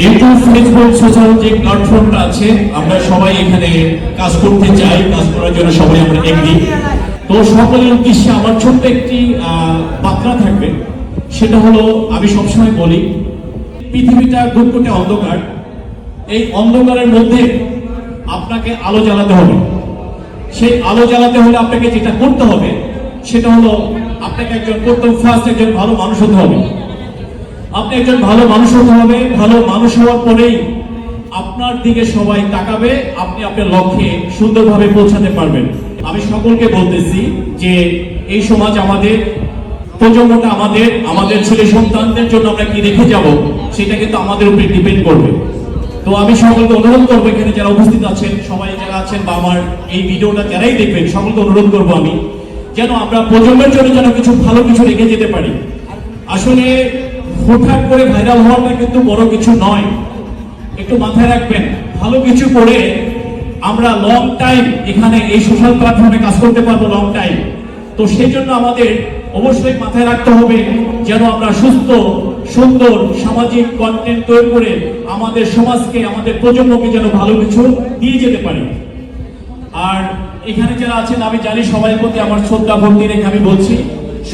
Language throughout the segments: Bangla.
একটু ফেসবুক সোশ্যাল যে প্ল্যাটফর্মটা আছে। আমরা সবাই এখানে কাজ করতে চাই, কাজ করার জন্য সবাই আমরা এগ্রি তো সকলের উদ্দেশ্যে আমার ছোট্ট একটি বার্তা থাকবে। সেটা হলো, আমি সবসময় বলি, পৃথিবীটা ঘুটঘুটে অন্ধকার। এই অন্ধকারের মধ্যে আপনাকে আলো জ্বালাতে হবে। সেই আলো জ্বালাতে হলে আপনাকে যেটা করতে হবে, সেটা হলো আপনাকে একজন প্রথম ফার্স্ট একজন ভালো মানুষ হতে হবে। আপনি একজন ভালো মানুষ হতে হবে, ভালো মানুষ হওয়ার পরেই আপনার দিকে সবাই তাকাবে, আপনি আপনার লক্ষ্যে সুন্দরভাবে পৌঁছাতে পারবেন। আমি সকলকে বলতেছি যে এই সমাজ আমাদের, প্রজন্মটা আমাদের আমাদের ছেলে সন্তানদের জন্য আমরা কি রেখে যাব, সেটা কিন্তু আমাদের উপরে ডিপেন্ড করবে। তো আমি সকলকে অনুরোধ করব, এখানে যারা উপস্থিত আছেন, সবাই যারা আছেন বা আমার এই ভিডিওটা যারাই দেখবেন, সকলকে অনুরোধ করব আমি, যেন আমরা প্রজন্মের জন্য যেন কিছু ভালো কিছু রেখে যেতে পারি। আসলে হুটহাট করে ভাইরাল হওয়াটা কিন্তু বড় কিছু নয়। একটু মাথায় রাখবেন, ভালো কিছু করে আমরা লং টাইম এখানে এই সোশ্যাল প্ল্যাটফর্মে কাজ করতে পারব লং টাইম তো সেই জন্য আমাদের অবশ্যই মাথায় রাখতে হবে যেন আমরা সুস্থ, সুন্দর সামাজিক কন্টেন্ট তৈরি করে আমাদের সমাজকে, আমাদের প্রজন্মকে যেন ভালো কিছু দিয়ে যেতে পারি। আর এখানে যারা আছেন, আমি জানি সবাই প্রতি আমার শ্রদ্ধা, ভক্তি রেখে আমি বলছি।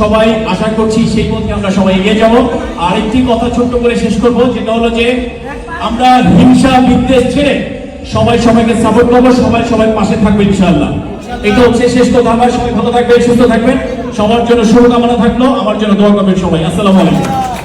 সবাই আশা করছি সেই পথে আমরা সবাই এগিয়ে যাব। আর একটি কথা ছোট্ট করে শেষ করব, যেটা হলো যে আমরা হিংসা, বিদ্বেষ ছেড়ে সবাই সবাইকে সাপোর্ট করব, সবাই সবাই পাশে থাকবে ইনশাল্লাহ এটা হচ্ছে শেষ কথা আমার সবাই ভালো থাকবেন, সুস্থ থাকবেন। সবার জন্য শুভকামনা থাকল, আমার জন্য দোয়া করবেন সবাই। আসসালামু আলাইকুম।